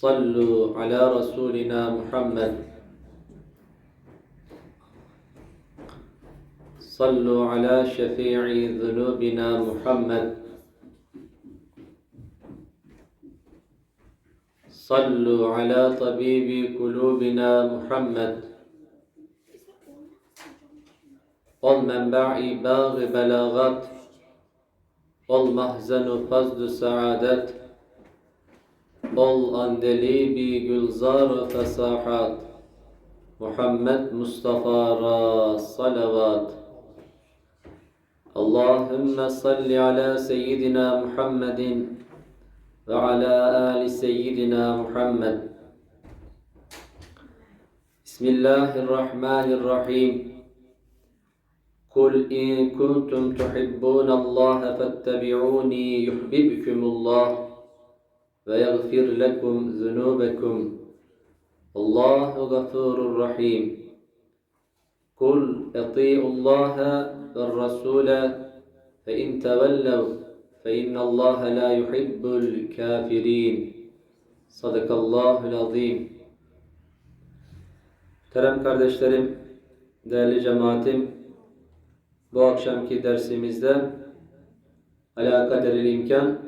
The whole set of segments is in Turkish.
صلوا على رسولنا محمد. صلوا على شفيع ذنوبنا محمد. صلوا على طبيب قلوبنا محمد. والمنبع باغ بلاغات. والمحزن فزد سعادات والأندليب gülzar fesahat Muhammed Mustafa ra salavat Allahümme salli ala seyyidina Muhammedin ve ala ali seyyidina Muhammed Bismillahirrahmanirrahim قل إن كنتم تحبون الله فاتبعوني يحببكم الله ويغفر لكم ذنوبكم الله غفور رحيم قل اطيعوا الله والرسول فإن تولوا فإن الله لا يحب الكافرين صدق الله العظيم Terem kardeşlerim, değerli cemaatim, bu akşamki dersimizde alakaderil imkan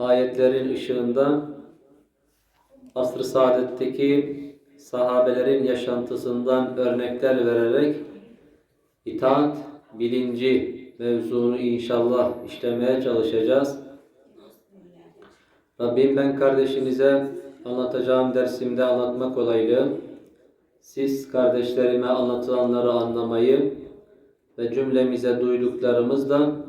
ayetlerin ışığında asr-ı saadetteki sahabelerin yaşantısından örnekler vererek itaat bilinci mevzunu inşallah işlemeye çalışacağız. Rabbim ben kardeşinize anlatacağım dersimde anlatma kolaylığı, siz kardeşlerime anlatılanları anlamayı ve cümlemize duyduklarımızdan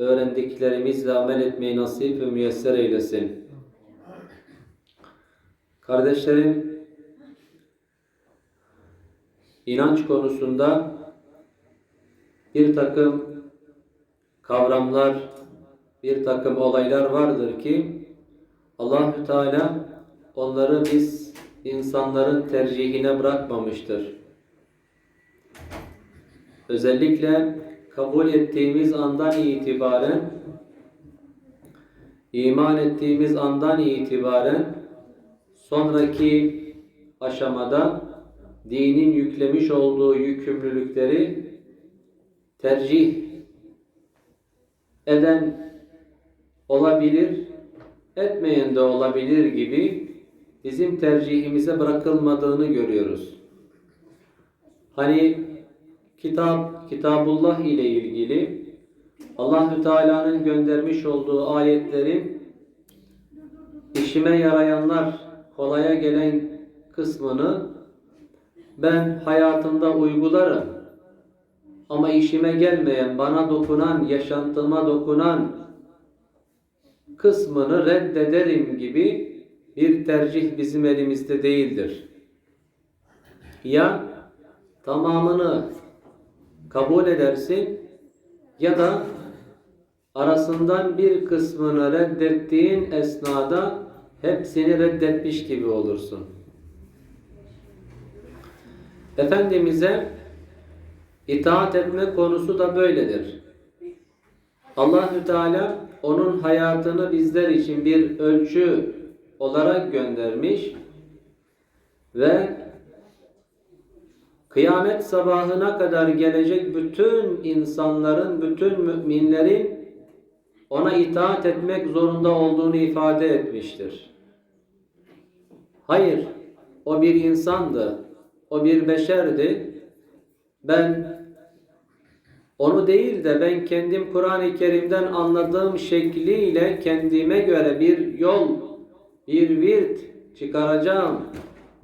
öğrendiklerimizle amel etmeyi nasip ve müyesser eylesin. Kardeşlerim, inanç konusunda bir takım kavramlar, bir takım olaylar vardır ki Allahü Teala onları biz insanların tercihine bırakmamıştır. Özellikle kabul ettiğimiz andan itibaren iman ettiğimiz andan itibaren sonraki aşamada dinin yüklemiş olduğu yükümlülükleri tercih eden olabilir, etmeyen de olabilir gibi bizim tercihimize bırakılmadığını görüyoruz. Hani kitap, Kitabullah ile ilgili Allahü Teala'nın göndermiş olduğu ayetlerin işime yarayanlar kolaya gelen kısmını ben hayatımda uygularım. Ama işime gelmeyen, bana dokunan, yaşantıma dokunan kısmını reddederim gibi bir tercih bizim elimizde değildir. Ya tamamını kabul edersin ya da arasından bir kısmını reddettiğin esnada hepsini reddetmiş gibi olursun. Efendimiz'e itaat etme konusu da böyledir. Allahü Teala onun hayatını bizler için bir ölçü olarak göndermiş ve kıyamet sabahına kadar gelecek bütün insanların, bütün müminlerin ona itaat etmek zorunda olduğunu ifade etmiştir. Hayır, o bir insandı, o bir beşerdi. Ben onu değil de ben kendim Kur'an-ı Kerim'den anladığım şekliyle kendime göre bir yol, bir virt çıkaracağım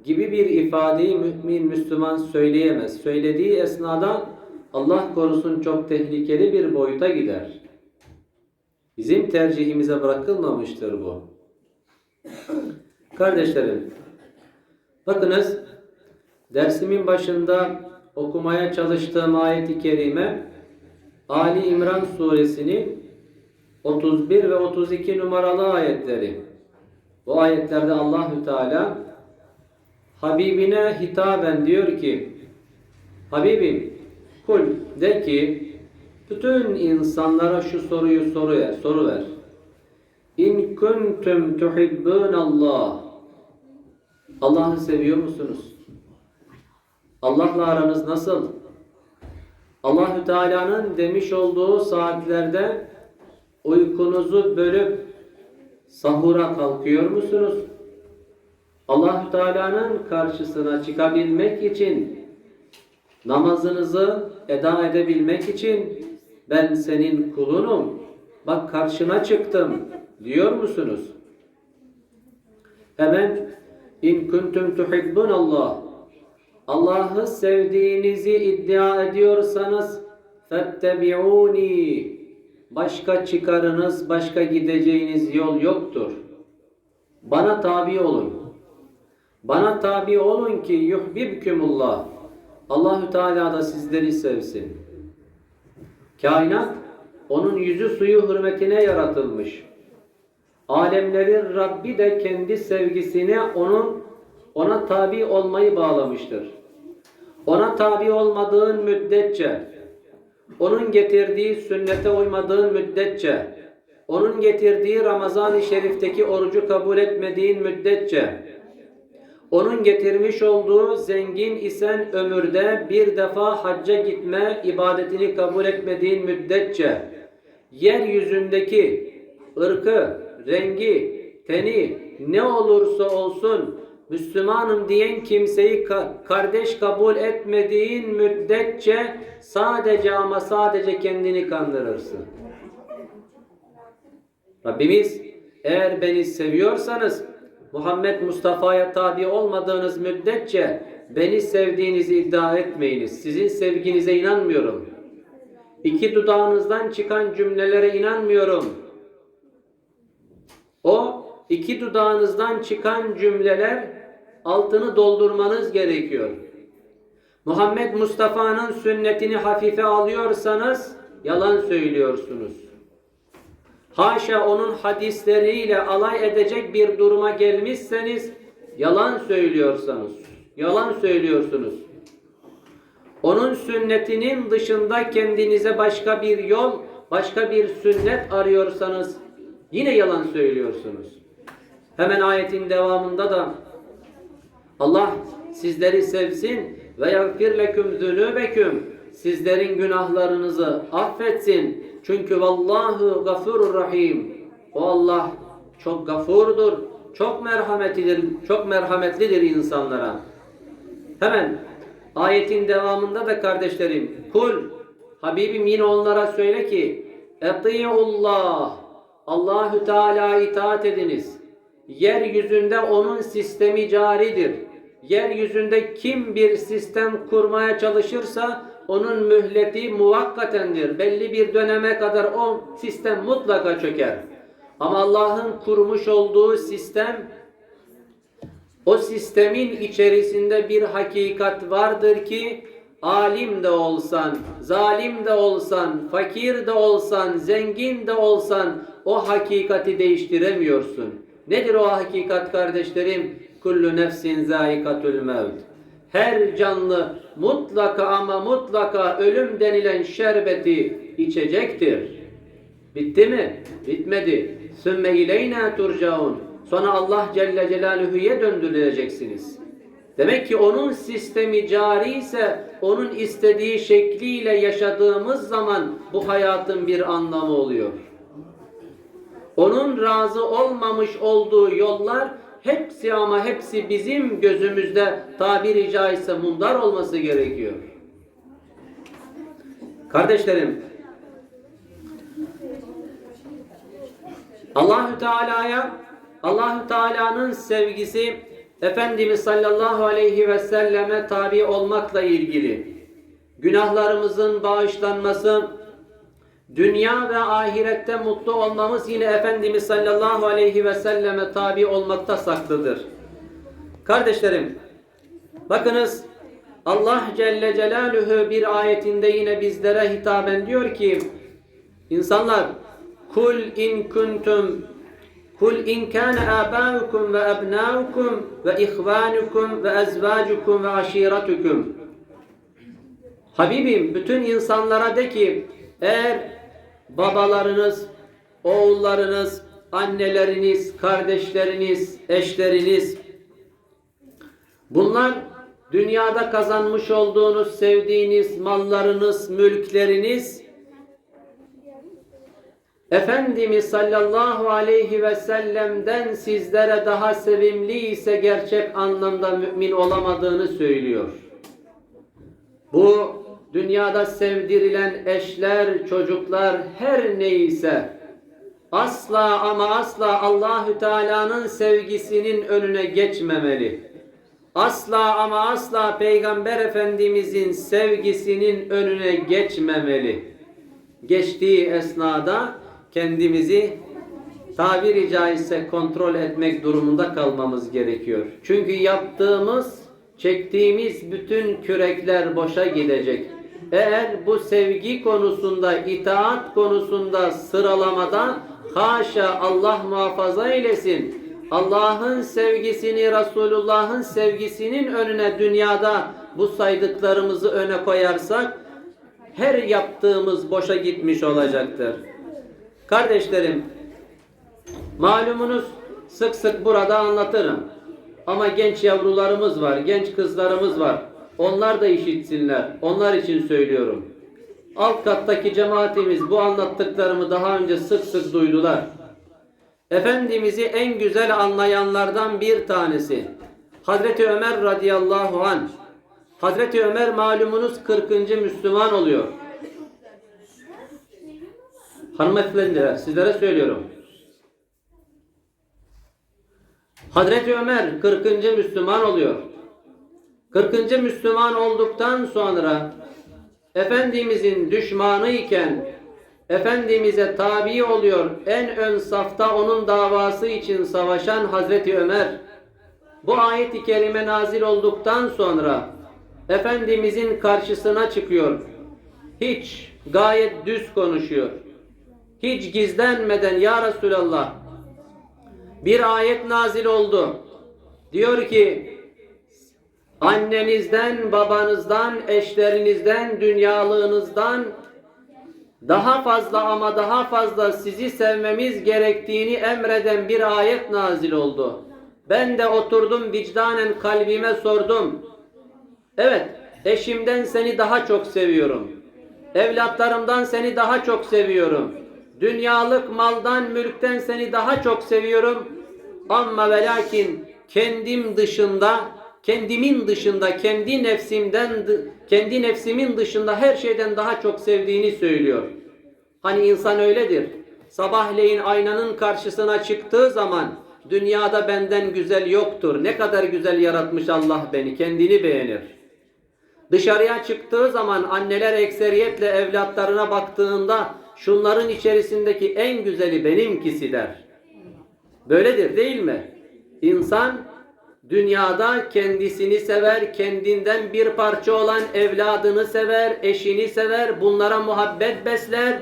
gibi bir ifadeyi mümin Müslüman söyleyemez. Söylediği esnada Allah korusun çok tehlikeli bir boyuta gider. Bizim tercihimize bırakılmamıştır bu. Kardeşlerim, bakınız dersimin başında okumaya çalıştığım ayet-i kerime Ali İmran suresinin 31 ve 32 numaralı ayetleri. Bu ayetlerde Allahü Teala Habibine hitaben diyor ki Habibim kul de ki bütün insanlara şu soruyu soruya soru ver. İn kuntum tuhibbun Allah. Allah'ı seviyor musunuz? Allah'la aranız nasıl? Allahü Teala'nın demiş olduğu saatlerde uykunuzu bölüp sahura kalkıyor musunuz? Allahü Teala'nın karşısına çıkabilmek için namazınızı eda edebilmek için ben senin kulunum. Bak karşına çıktım diyor musunuz? Hemen in kuntum tuhibbun Allah Allah'ı sevdiğinizi iddia ediyorsanız fettebi'uni başka çıkarınız, başka gideceğiniz yol yoktur. Bana tabi olun. Bana tabi olun ki yuhbibkumullah. Allahü Teala da sizleri sevsin. Kainat onun yüzü suyu hürmetine yaratılmış. Alemlerin Rabbi de kendi sevgisine onun ona tabi olmayı bağlamıştır. Ona tabi olmadığın müddetçe, onun getirdiği sünnete uymadığın müddetçe, onun getirdiği Ramazan-ı Şerif'teki orucu kabul etmediğin müddetçe, onun getirmiş olduğu zengin isen ömürde bir defa hacca gitme ibadetini kabul etmediğin müddetçe, yeryüzündeki ırkı, rengi, teni ne olursa olsun Müslümanım diyen kimseyi ka kardeş kabul etmediğin müddetçe sadece ama sadece kendini kandırırsın. Rabbimiz eğer beni seviyorsanız Muhammed Mustafa'ya tabi olmadığınız müddetçe beni sevdiğinizi iddia etmeyiniz. Sizin sevginize inanmıyorum. İki dudağınızdan çıkan cümlelere inanmıyorum. O iki dudağınızdan çıkan cümleler altını doldurmanız gerekiyor. Muhammed Mustafa'nın sünnetini hafife alıyorsanız yalan söylüyorsunuz. Haşa onun hadisleriyle alay edecek bir duruma gelmişseniz yalan söylüyorsanız, yalan söylüyorsunuz. Onun sünnetinin dışında kendinize başka bir yol, başka bir sünnet arıyorsanız yine yalan söylüyorsunuz. Hemen ayetin devamında da Allah sizleri sevsin ve yagfir leküm zünübeküm sizlerin günahlarınızı affetsin. Çünkü vallahu gafurur rahim. O Allah çok gafurdur, çok merhametlidir, çok merhametlidir insanlara. Hemen ayetin devamında da kardeşlerim kul Habibim yine onlara söyle ki Etiyullah Allahü Teala itaat ediniz. Yeryüzünde onun sistemi caridir. Yeryüzünde kim bir sistem kurmaya çalışırsa onun mühleti muvakkatendir. Belli bir döneme kadar o sistem mutlaka çöker. Ama Allah'ın kurmuş olduğu sistem o sistemin içerisinde bir hakikat vardır ki alim de olsan, zalim de olsan, fakir de olsan, zengin de olsan o hakikati değiştiremiyorsun. Nedir o hakikat kardeşlerim? Kullu nefsin zaikatul mevt. Her canlı mutlaka ama mutlaka ölüm denilen şerbeti içecektir. Bitti mi? Bitmedi. Sümme ileyna turcaun. Sonra Allah Celle Celaluhu'ya döndürüleceksiniz. Demek ki onun sistemi cari ise onun istediği şekliyle yaşadığımız zaman bu hayatın bir anlamı oluyor. Onun razı olmamış olduğu yollar hepsi ama hepsi bizim gözümüzde tabiri caizse mundar olması gerekiyor. Kardeşlerim, Allahü Teala'ya Allahü Teala'nın sevgisi Efendimiz sallallahu aleyhi ve selleme tabi olmakla ilgili günahlarımızın bağışlanması dünya ve ahirette mutlu olmamız yine Efendimiz sallallahu aleyhi ve selleme tabi olmakta saklıdır. Kardeşlerim, bakınız Allah Celle Celaluhu bir ayetinde yine bizlere hitaben diyor ki insanlar kul in kuntum kul in kana abaukum ve abnaukum ve ihvanukum ve ezvacukum ve aşiretukum Habibim bütün insanlara de ki eğer babalarınız, oğullarınız, anneleriniz, kardeşleriniz, eşleriniz bunlar dünyada kazanmış olduğunuz, sevdiğiniz mallarınız, mülkleriniz Efendimiz sallallahu aleyhi ve sellem'den sizlere daha sevimli ise gerçek anlamda mümin olamadığını söylüyor. Bu dünyada sevdirilen eşler, çocuklar her neyse asla ama asla Allahü Teala'nın sevgisinin önüne geçmemeli. Asla ama asla Peygamber Efendimizin sevgisinin önüne geçmemeli. Geçtiği esnada kendimizi tabiri caizse kontrol etmek durumunda kalmamız gerekiyor. Çünkü yaptığımız, çektiğimiz bütün kürekler boşa gidecek. Eğer bu sevgi konusunda, itaat konusunda sıralamada haşa Allah muhafaza eylesin. Allah'ın sevgisini, Resulullah'ın sevgisinin önüne dünyada bu saydıklarımızı öne koyarsak her yaptığımız boşa gitmiş olacaktır. Kardeşlerim, malumunuz sık sık burada anlatırım. Ama genç yavrularımız var, genç kızlarımız var. Onlar da işitsinler. Onlar için söylüyorum. Alt kattaki cemaatimiz bu anlattıklarımı daha önce sık sık duydular. Efendimiz'i en güzel anlayanlardan bir tanesi. Hazreti Ömer radıyallahu anh. Hazreti Ömer malumunuz 40. Müslüman oluyor. Hanımefendiler sizlere söylüyorum. Hazreti Ömer 40. Müslüman oluyor. 40. Müslüman olduktan sonra Efendimizin düşmanı iken Efendimiz'e tabi oluyor. En ön safta onun davası için savaşan Hazreti Ömer. Bu ayet-i kerime nazil olduktan sonra Efendimizin karşısına çıkıyor. Hiç gayet düz konuşuyor. Hiç gizlenmeden ya Resulallah bir ayet nazil oldu. Diyor ki annenizden, babanızdan, eşlerinizden, dünyalığınızdan daha fazla ama daha fazla sizi sevmemiz gerektiğini emreden bir ayet nazil oldu. Ben de oturdum vicdanen kalbime sordum. Evet, eşimden seni daha çok seviyorum. Evlatlarımdan seni daha çok seviyorum. Dünyalık maldan, mülkten seni daha çok seviyorum. Ama ve lakin kendim dışında, kendimin dışında, kendi nefsimden, kendi nefsimin dışında her şeyden daha çok sevdiğini söylüyor. Hani insan öyledir. Sabahleyin aynanın karşısına çıktığı zaman dünyada benden güzel yoktur. Ne kadar güzel yaratmış Allah beni. Kendini beğenir. Dışarıya çıktığı zaman anneler ekseriyetle evlatlarına baktığında şunların içerisindeki en güzeli benimkisi der. Böyledir değil mi? İnsan dünyada kendisini sever, kendinden bir parça olan evladını sever, eşini sever, bunlara muhabbet besler.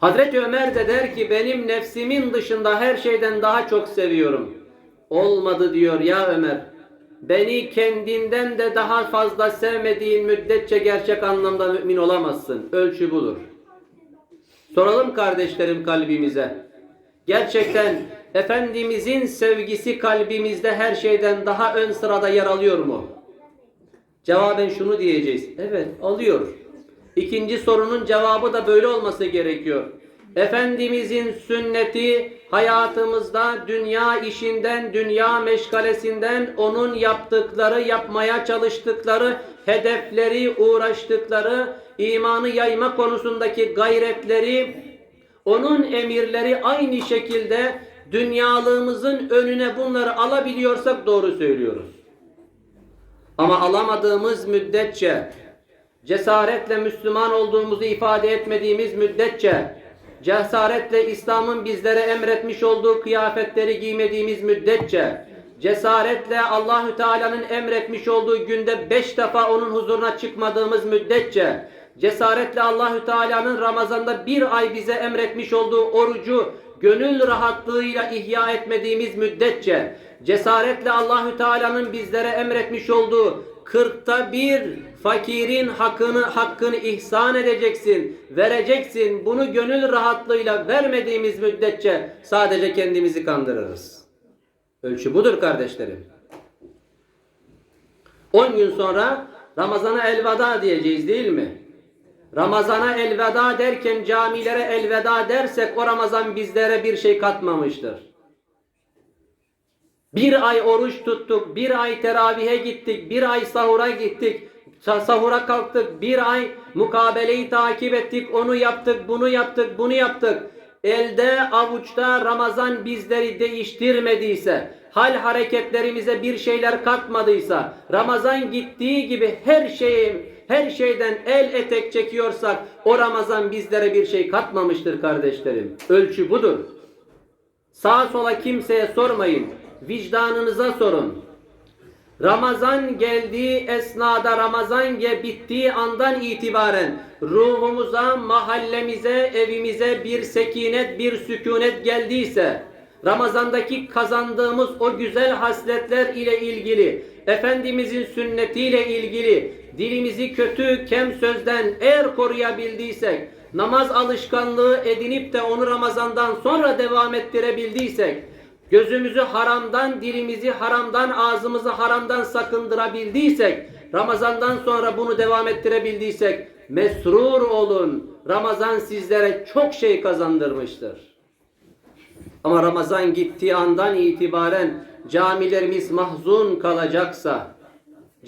Hazreti Ömer de der ki benim nefsimin dışında her şeyden daha çok seviyorum. Olmadı diyor ya Ömer. Beni kendinden de daha fazla sevmediğin müddetçe gerçek anlamda mümin olamazsın. Ölçü budur. Soralım kardeşlerim kalbimize. Gerçekten Efendimizin sevgisi kalbimizde her şeyden daha ön sırada yer alıyor mu? Cevaben şunu diyeceğiz. Evet alıyor. İkinci sorunun cevabı da böyle olması gerekiyor. Efendimizin sünneti hayatımızda dünya işinden, dünya meşgalesinden onun yaptıkları, yapmaya çalıştıkları, hedefleri, uğraştıkları, imanı yayma konusundaki gayretleri, onun emirleri aynı şekilde dünyalığımızın önüne bunları alabiliyorsak doğru söylüyoruz. Ama alamadığımız müddetçe cesaretle Müslüman olduğumuzu ifade etmediğimiz müddetçe, cesaretle İslam'ın bizlere emretmiş olduğu kıyafetleri giymediğimiz müddetçe, cesaretle Allahü Teala'nın emretmiş olduğu günde beş defa onun huzuruna çıkmadığımız müddetçe, cesaretle Allahü Teala'nın Ramazan'da bir ay bize emretmiş olduğu orucu gönül rahatlığıyla ihya etmediğimiz müddetçe, cesaretle Allahü Teala'nın bizlere emretmiş olduğu kırkta bir fakirin hakkını hakkını ihsan edeceksin, vereceksin. Bunu gönül rahatlığıyla vermediğimiz müddetçe sadece kendimizi kandırırız. Ölçü budur kardeşlerim. 10 gün sonra Ramazan'a elveda diyeceğiz değil mi? Ramazana elveda derken camilere elveda dersek o Ramazan bizlere bir şey katmamıştır. Bir ay oruç tuttuk, bir ay teravihe gittik, bir ay sahura gittik, sa- sahura kalktık, bir ay mukabeleyi takip ettik, onu yaptık, bunu yaptık, bunu yaptık. Elde avuçta Ramazan bizleri değiştirmediyse, hal hareketlerimize bir şeyler katmadıysa, Ramazan gittiği gibi her şeyin her şeyden el etek çekiyorsak o Ramazan bizlere bir şey katmamıştır kardeşlerim. Ölçü budur. Sağa sola kimseye sormayın. Vicdanınıza sorun. Ramazan geldiği esnada Ramazan ge bittiği andan itibaren ruhumuza, mahallemize, evimize bir sekinet, bir sükunet geldiyse Ramazandaki kazandığımız o güzel hasletler ile ilgili, Efendimizin sünnetiyle ilgili dilimizi kötü, kem sözden eğer koruyabildiysek, namaz alışkanlığı edinip de onu Ramazandan sonra devam ettirebildiysek, gözümüzü haramdan, dilimizi haramdan, ağzımızı haramdan sakındırabildiysek, Ramazandan sonra bunu devam ettirebildiysek, mesrur olun. Ramazan sizlere çok şey kazandırmıştır. Ama Ramazan gittiği andan itibaren camilerimiz mahzun kalacaksa,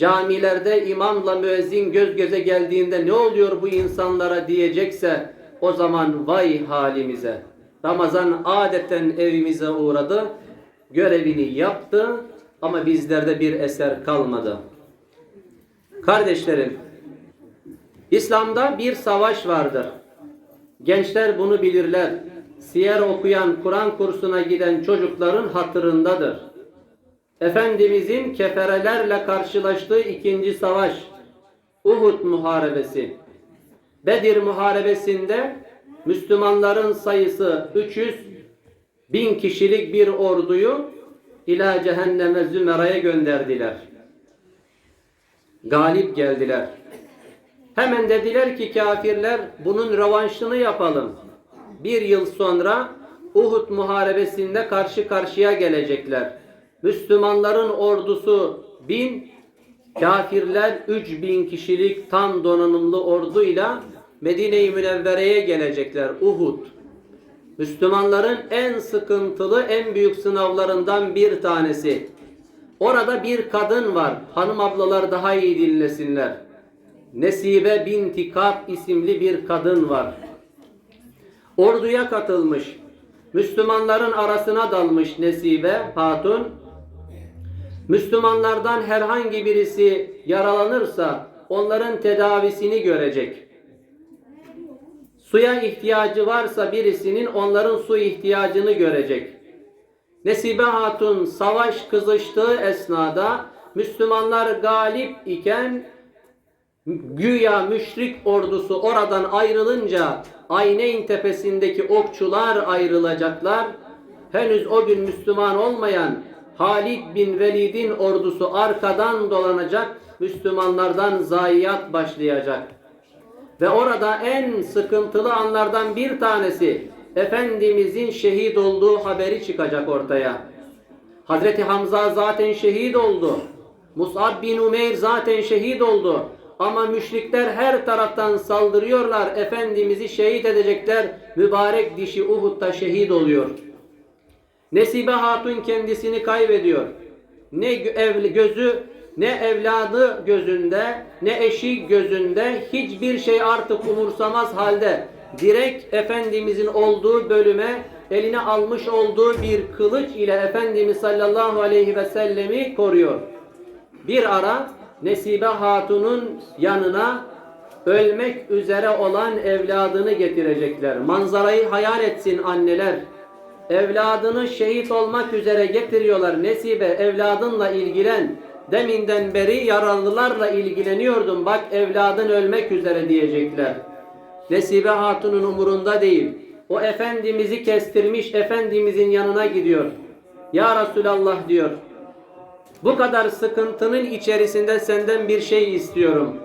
camilerde imamla müezzin göz göze geldiğinde ne oluyor bu insanlara diyecekse, o zaman vay halimize. Ramazan adeten evimize uğradı, görevini yaptı ama bizlerde bir eser kalmadı. Kardeşlerim, İslam'da bir savaş vardır. Gençler bunu bilirler. Siyer okuyan, Kur'an kursuna giden çocukların hatırındadır. Efendimizin keferelerle karşılaştığı ikinci savaş, Uhud Muharebesi. Bedir Muharebesi'nde Müslümanların sayısı 300 bin kişilik bir orduyu ila cehenneme zümeraya gönderdiler. Galip geldiler. Hemen dediler ki kafirler bunun revanşını yapalım. Bir yıl sonra Uhud muharebesinde karşı karşıya gelecekler. Müslümanların ordusu bin, kafirler üç bin kişilik tam donanımlı orduyla Medine-i Münevvere'ye gelecekler. Uhud. Müslümanların en sıkıntılı, en büyük sınavlarından bir tanesi. Orada bir kadın var. Hanım ablalar daha iyi dinlesinler. Nesibe binti Kab isimli bir kadın var. Orduya katılmış. Müslümanların arasına dalmış Nesibe Hatun. Müslümanlardan herhangi birisi yaralanırsa onların tedavisini görecek. Suya ihtiyacı varsa birisinin onların su ihtiyacını görecek. Nesibe Hatun savaş kızıştığı esnada Müslümanlar galip iken güya müşrik ordusu oradan ayrılınca Ayneyn tepesindeki okçular ayrılacaklar. Henüz o gün Müslüman olmayan Halid bin Velid'in ordusu arkadan dolanacak. Müslümanlardan zayiat başlayacak. Ve orada en sıkıntılı anlardan bir tanesi Efendimizin şehit olduğu haberi çıkacak ortaya. Hazreti Hamza zaten şehit oldu. Mus'ab bin Umeyr zaten şehit oldu. Ama müşrikler her taraftan saldırıyorlar. Efendimiz'i şehit edecekler. Mübarek dişi Uhud'da şehit oluyor. Nesibe Hatun kendisini kaybediyor. Ne evli gözü ne evladı gözünde ne eşi gözünde hiçbir şey artık umursamaz halde direkt Efendimizin olduğu bölüme eline almış olduğu bir kılıç ile Efendimiz sallallahu aleyhi ve sellemi koruyor. Bir ara Nesibe Hatun'un yanına ölmek üzere olan evladını getirecekler. Manzarayı hayal etsin anneler. Evladını şehit olmak üzere getiriyorlar. Nesibe evladınla ilgilen. Deminden beri yaralılarla ilgileniyordum. Bak evladın ölmek üzere diyecekler. Nesibe Hatun'un umurunda değil. O Efendimiz'i kestirmiş Efendimizin yanına gidiyor. Ya Resulallah diyor. Bu kadar sıkıntının içerisinde senden bir şey istiyorum.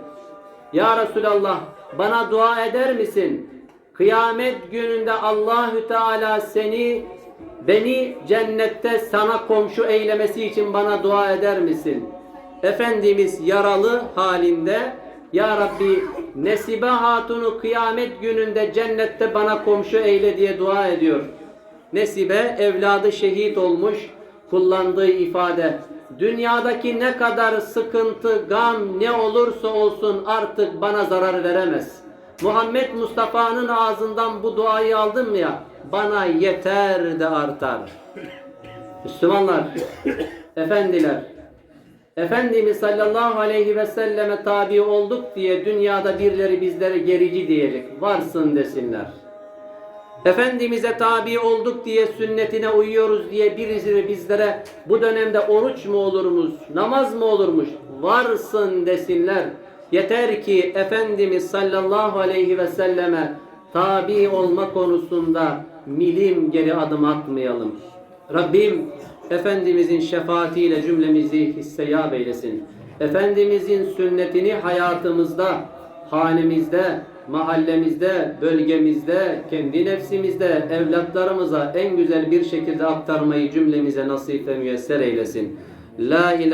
Ya Resulallah bana dua eder misin? Kıyamet gününde Allahü Teala seni beni cennette sana komşu eylemesi için bana dua eder misin? Efendimiz yaralı halinde Ya Rabbi Nesibe Hatun'u kıyamet gününde cennette bana komşu eyle diye dua ediyor. Nesibe evladı şehit olmuş kullandığı ifade dünyadaki ne kadar sıkıntı, gam ne olursa olsun artık bana zarar veremez. Muhammed Mustafa'nın ağzından bu duayı aldım ya bana yeter de artar. Müslümanlar, efendiler, Efendimiz sallallahu aleyhi ve selleme tabi olduk diye dünyada birileri bizlere gerici diyecek. Varsın desinler. Efendimiz'e tabi olduk diye sünnetine uyuyoruz diye birisi bizlere bu dönemde oruç mu olurmuş, namaz mı olurmuş varsın desinler. Yeter ki Efendimiz sallallahu aleyhi ve selleme tabi olma konusunda milim geri adım atmayalım. Rabbim Efendimizin şefaatiyle cümlemizi hisseyab eylesin. Efendimizin sünnetini hayatımızda, hanemizde, mahallemizde, bölgemizde, kendi nefsimizde, evlatlarımıza en güzel bir şekilde aktarmayı cümlemize nasip ve müyesser eylesin. La ilahe